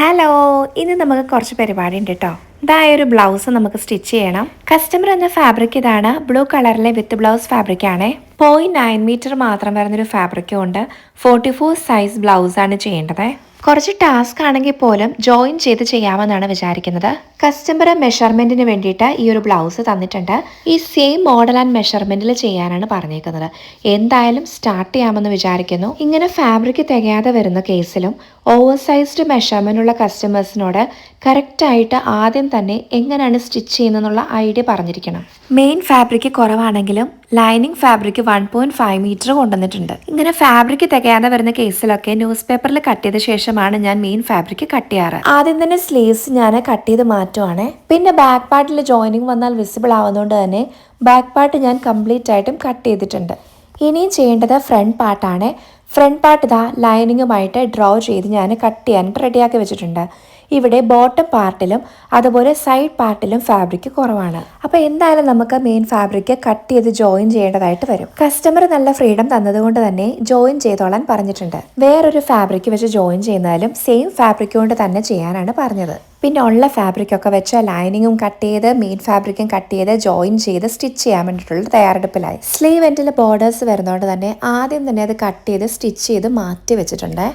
Hello ഇന്ന് നമുക്ക് കുറച്ച് പരിപാടി ഉണ്ട് കേട്ടോ ഇതായ ഒരു ബ്ലൗസ് നമുക്ക് സ്റ്റിച്ച് ചെയ്യണം. കസ്റ്റമർ എന്ന ഫാബ്രിക് ഇതാണ്. ബ്ലൂ കളറിലെ വിത്ത് ബ്ലൗസ് ഫാബ്രിക് ആണ്. പോയിന്റ് നയൻ മീറ്റർ മാത്രം വരുന്നൊരു ഫാബ്രിക്കും ഉണ്ട്. ഫോർട്ടി ഫോർ സൈസ് ബ്ലൗസ് ആണ് ചെയ്യേണ്ടത്. കുറച്ച് ടാസ്ക് ആണെങ്കിൽ പോലും ജോയിൻ ചെയ്ത് ചെയ്യാമെന്നാണ് വിചാരിക്കുന്നത്. കസ്റ്റമർ മെഷർമെന്റിന് വേണ്ടിയിട്ട് ഈ ഒരു ബ്ലൗസ് തന്നിട്ടുണ്ട്. ഈ സെയിം മോഡൽ ആൻഡ് മെഷർമെന്റിൽ ചെയ്യാനാണ് പറഞ്ഞേക്കുന്നത്. എന്തായാലും സ്റ്റാർട്ട് ചെയ്യാമെന്ന് വിചാരിക്കുന്നു. ഇങ്ങനെ ഫാബ്രിക് തികയാതെ വരുന്ന കേസിലും ഓവർ സൈസ്ഡ് മെഷർമെന്റ് ഉള്ള കസ്റ്റമേഴ്സിനോട് കറക്റ്റായിട്ട് ആദ്യം തന്നെ എങ്ങനെയാണ് സ്റ്റിച്ച് ചെയ്യുന്നതെന്നുള്ള ഐഡിയ പറഞ്ഞിരിക്കണം. മെയിൻ ഫാബ്രിക് കുറവാണെങ്കിലും lining fabric one point five metre കൊണ്ടുവന്നിട്ടുണ്ട്. ഇങ്ങനെ ഫാബ്രിക് തികയാതെ വരുന്ന കേസിലൊക്കെ ന്യൂസ് പേപ്പറിൽ കട്ട് ചെയ്ത ശേഷമാണ് ഞാൻ മെയിൻ ഫാബ്രിക് കട്ട് ചെയ്യാറ് ആദ്യം തന്നെ സ്ലീവ്സ് ഞാൻ കട്ട് ചെയ്ത് മാറ്റുവാണ്. പിന്നെ ബാക്ക് പാർട്ടിൽ ജോയിനിങ് വന്നാൽ വിസിബിൾ ആവുന്നതുകൊണ്ട് തന്നെ ബാക്ക് പാർട്ട് ഞാൻ കംപ്ലീറ്റ് ആയിട്ടും കട്ട് ചെയ്തിട്ടുണ്ട്. ഇനിയും ചെയ്യേണ്ടത് ഫ്രണ്ട് പാർട്ടാണ് ഫ്രണ്ട് പാർട്ട് ഇതാ ലൈനിങ്ങുമായിട്ട് ഡ്രോ ചെയ്ത് ഞാൻ കട്ട് ചെയ്യാനായിട്ട് റെഡിയാക്കി വെച്ചിട്ടുണ്ട്. ഇവിടെ ബോട്ടം പാർട്ടിലും അതുപോലെ സൈഡ് പാർട്ടിലും ഫാബ്രിക് കുറവാണ്. അപ്പോൾ എന്തായാലും നമുക്ക് മെയിൻ ഫാബ്രിക് കട്ട് ചെയ്ത് ജോയിൻ ചെയ്യേണ്ടതായിട്ട് വരും. കസ്റ്റമർ നല്ല ഫ്രീഡം തന്നതുകൊണ്ട് തന്നെ ജോയിൻ ചെയ്തോളാൻ പറഞ്ഞിട്ടുണ്ട്. വേറൊരു ഫാബ്രിക് വെച്ച് ജോയിൻ ചെയ്യുന്നാലും സെയിം ഫാബ്രിക് കൊണ്ട് തന്നെ ചെയ്യാനാണ് പറഞ്ഞത്. പിന്നെ ഉള്ള ഫാബ്രിക് ഒക്കെ വെച്ച് ലൈനിങ്ങും കട്ട് ചെയ്ത് മെയിൻ ഫാബ്രിക്കും കട്ട് ചെയ്ത് ജോയിൻ ചെയ്ത് സ്റ്റിച്ച് ചെയ്യാൻ വേണ്ടിയിട്ടുള്ള തയ്യാറെടുപ്പിലായി. സ്ലീവ് എൻഡിൽ ബോർഡേഴ്സ് വരുന്നതുകൊണ്ട് തന്നെ ആദ്യം തന്നെ അത് കട്ട് ചെയ്ത് സ്റ്റിച്ച് ചെയ്ത് മാറ്റി വെച്ചിട്ടുണ്ട്.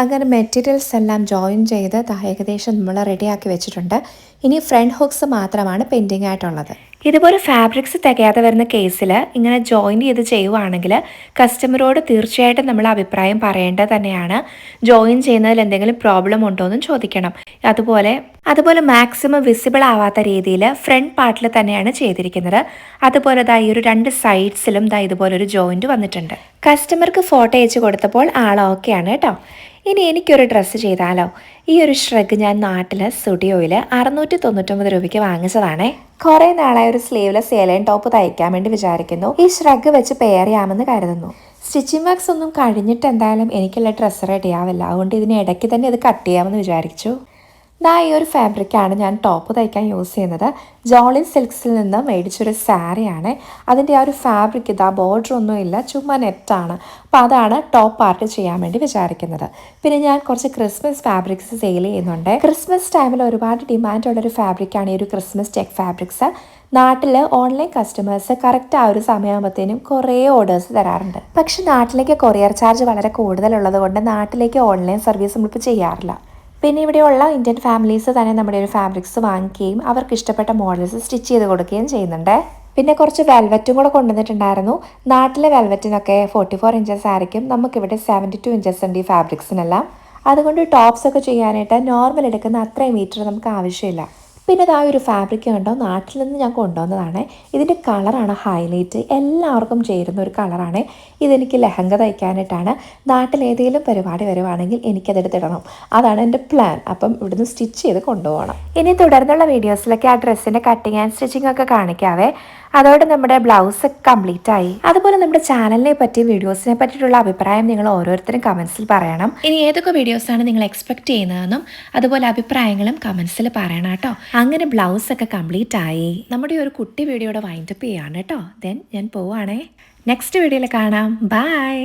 അങ്ങനെ മെറ്റീരിയൽസ് എല്ലാം ജോയിൻ ചെയ്ത് ഏകദേശം നമ്മൾ റെഡിയാക്കി വെച്ചിട്ടുണ്ട്. ഇനി ഫ്രണ്ട് ഹുക്സ് മാത്രമാണ് പെൻഡിങ് ആയിട്ടുള്ളത് ഇതുപോലെ ഫാബ്രിക്സ് തികയാതെ വരുന്ന കേസിൽ ഇങ്ങനെ ജോയിൻ ചെയ്ത് ചെയ്യുവാണെങ്കിൽ കസ്റ്റമറോട് തീർച്ചയായിട്ടും നമ്മൾ അഭിപ്രായം പറയേണ്ടത് തന്നെയാണ്. ജോയിൻ ചെയ്യുന്നതിൽ എന്തെങ്കിലും പ്രോബ്ലം ഉണ്ടോ എന്നും ചോദിക്കണം. അതുപോലെ അതുപോലെ മാക്സിമം വിസിബിൾ ആവാത്ത രീതിയിൽ ഫ്രണ്ട് പാർട്ടിൽ തന്നെയാണ് ചെയ്തിരിക്കുന്നത്. അതുപോലെ ദാ ഈ ഒരു രണ്ട് സൈഡ്സിലും ദാ ഇതുപോലെ ഒരു ജോയിന്റ് വന്നിട്ടുണ്ട്. കസ്റ്റമർക്ക് ഫോട്ടോ അയച്ചു കൊടുത്തപ്പോൾ ആൾ ഓക്കെയാണ് കേട്ടോ. ഇനി എനിക്കൊരു ഡ്രസ്സ് ചെയ്താലോ? ഈ ഒരു ഷ്രഗ് ഞാൻ നാട്ടിൽ സ്റ്റുഡിയോയിൽ അറുന്നൂറ്റി തൊണ്ണൂറ്റൊമ്പത് രൂപയ്ക്ക് വാങ്ങിച്ചതാണേ. കുറേ നാളായി ഒരു സ്ലീവ്ലെസ് ഏലൈൻ ടോപ്പ് തയ്ക്കാൻ വേണ്ടി വിചാരിക്കുന്നു. ഈ ഷ്രഗ് വെച്ച് പെയർ ചെയ്യാമെന്ന് കരുതുന്നു. സ്റ്റിച്ചിങ് വർക്ക്സ് ഒന്നും കഴിഞ്ഞിട്ട് എന്തായാലും എനിക്കുള്ള ഡ്രസ്സ് റെഡി ആവില്ല. അതുകൊണ്ട് ഇതിന് ഇടയ്ക്ക് തന്നെ ഇത് കട്ട് ചെയ്യാമെന്ന് വിചാരിച്ചു. ദാ ഈ ഒരു ഫാബ്രിക്കാണ് ഞാൻ ടോപ്പ് തയ്ക്കാൻ യൂസ് ചെയ്യുന്നത്. ജോളിൻ സിൽക്സിൽ നിന്ന് മേടിച്ചൊരു സാരിയാണ്. അതിന്റെ ആ ഒരു ഫാബ്രിക് ഇതാ ബോർഡർ ഒന്നുമില്ല ചുമ്മാ നെറ്റാണ് അപ്പോൾ അതാണ് ടോപ്പ് പാർട്ട് ചെയ്യാൻ വേണ്ടി വിചാരിക്കുന്നത്. പിന്നെ ഞാൻ കുറച്ച് ക്രിസ്മസ് ഫാബ്രിക്സ് സെയിൽ ചെയ്യുന്നുണ്ട്. ക്രിസ്മസ് ടൈമിൽ ഒരുപാട് ഡിമാൻഡ് ഉള്ളൊരു ഫാബ്രിക്കാണ് ഈ ഒരു ക്രിസ്മസ് ടെക് ഫാബ്രിക്സ് നാട്ടിൽ ഓൺലൈൻ കസ്റ്റമേഴ്സ് കറക്റ്റ് ആ ഒരു സമയമാകുമ്പോഴത്തേനും കുറേ ഓർഡേഴ്സ് തരാറുണ്ട്. പക്ഷെ നാട്ടിലേക്ക് കൊറിയർ ചാർജ് വളരെ കൂടുതലുള്ളത് കൊണ്ട് നാട്ടിലേക്ക് ഓൺലൈൻ സർവീസ് നമ്മളിപ്പോൾ ചെയ്യാറില്ല. പിന്നെ ഇവിടെയുള്ള ഇന്ത്യൻ ഫാമിലീസ് തന്നെ നമ്മുടെ ഒരു ഫാബ്രിക്സ് വാങ്ങിക്കുകയും അവർക്ക് ഇഷ്ടപ്പെട്ട മോഡൽസ് സ്റ്റിച്ച് ചെയ്ത് കൊടുക്കുകയും ചെയ്യുന്നുണ്ട്. പിന്നെ കുറച്ച് വെൽവെറ്റും കൂടെ കൊണ്ടുവന്നിട്ടുണ്ടായിരുന്നു. നാട്ടിലെ വെൽവെറ്റിനൊക്കെ ഫോർട്ടി ഫോർ ഇഞ്ചസ് ആയിരിക്കും. നമുക്കിവിടെ സെവന്റി ടു ഇഞ്ചസ് ഉണ്ട് ഈ ഫാബ്രിക്സിനെല്ലാം അതുകൊണ്ട് ടോപ്സ് ഒക്കെ ചെയ്യാനായിട്ട് നോർമൽ എടുക്കുന്ന അത്രയും മീറ്റർ നമുക്ക് ആവശ്യമില്ല. പിന്നെ ഇതാ ഒരു ഫാബ്രിക് കണ്ടോ? നാട്ടിൽ നിന്ന് ഞാൻ കൊണ്ടുവന്നതാണ്. ഇതിന്റെ കളറാണ് ഹൈലൈറ്റ് എല്ലാവർക്കും ചേരുന്ന ഒരു കളറാണ് ഇതെനിക്ക് ലഹങ്ക തയ്ക്കാനായിട്ടാണ്. നാട്ടിൽ ഏതെങ്കിലും പരിപാടി വരുവാണെങ്കിൽ എനിക്കതെടുത്തിടണം. അതാണ് എന്റെ പ്ലാൻ അപ്പം ഇവിടുന്ന് സ്റ്റിച്ച് ചെയ്ത് കൊണ്ടുപോകണം. ഇനി തുടർന്നുള്ള വീഡിയോസിലൊക്കെ ആ ഡ്രസ്സിന്റെ കട്ടിങ് ആൻഡ് സ്റ്റിച്ചിങ് ഒക്കെ കാണിക്കാവേ. അതോടെ നമ്മുടെ ബ്ലൗസ് കംപ്ലീറ്റ് ആയി. അതുപോലെ നമ്മുടെ ചാനലിനെ പറ്റി വീഡിയോസിനെ പറ്റിയിട്ടുള്ള അഭിപ്രായം നിങ്ങൾ ഓരോരുത്തരും കമൻസിൽ പറയണം. ഇനി ഏതൊക്കെ വീഡിയോസ് ആണ് നിങ്ങൾ എക്സ്പെക്ട് ചെയ്യുന്നതെന്നും അതുപോലെ അഭിപ്രായങ്ങളും കമൻസിൽ പറയണം കേട്ടോ. അങ്ങനെ ബ്ലൗസ് ഒക്കെ കംപ്ലീറ്റ് ആയി. നമ്മുടെ ഒരു കുട്ടി വീഡിയോയുടെ വൈൻഡപ്പ് ചെയ്യാണ് കേട്ടോ. ദെൻ ഞാൻ പോവാണേ. നെക്സ്റ്റ് വീഡിയോയിൽ കാണാം. ബൈ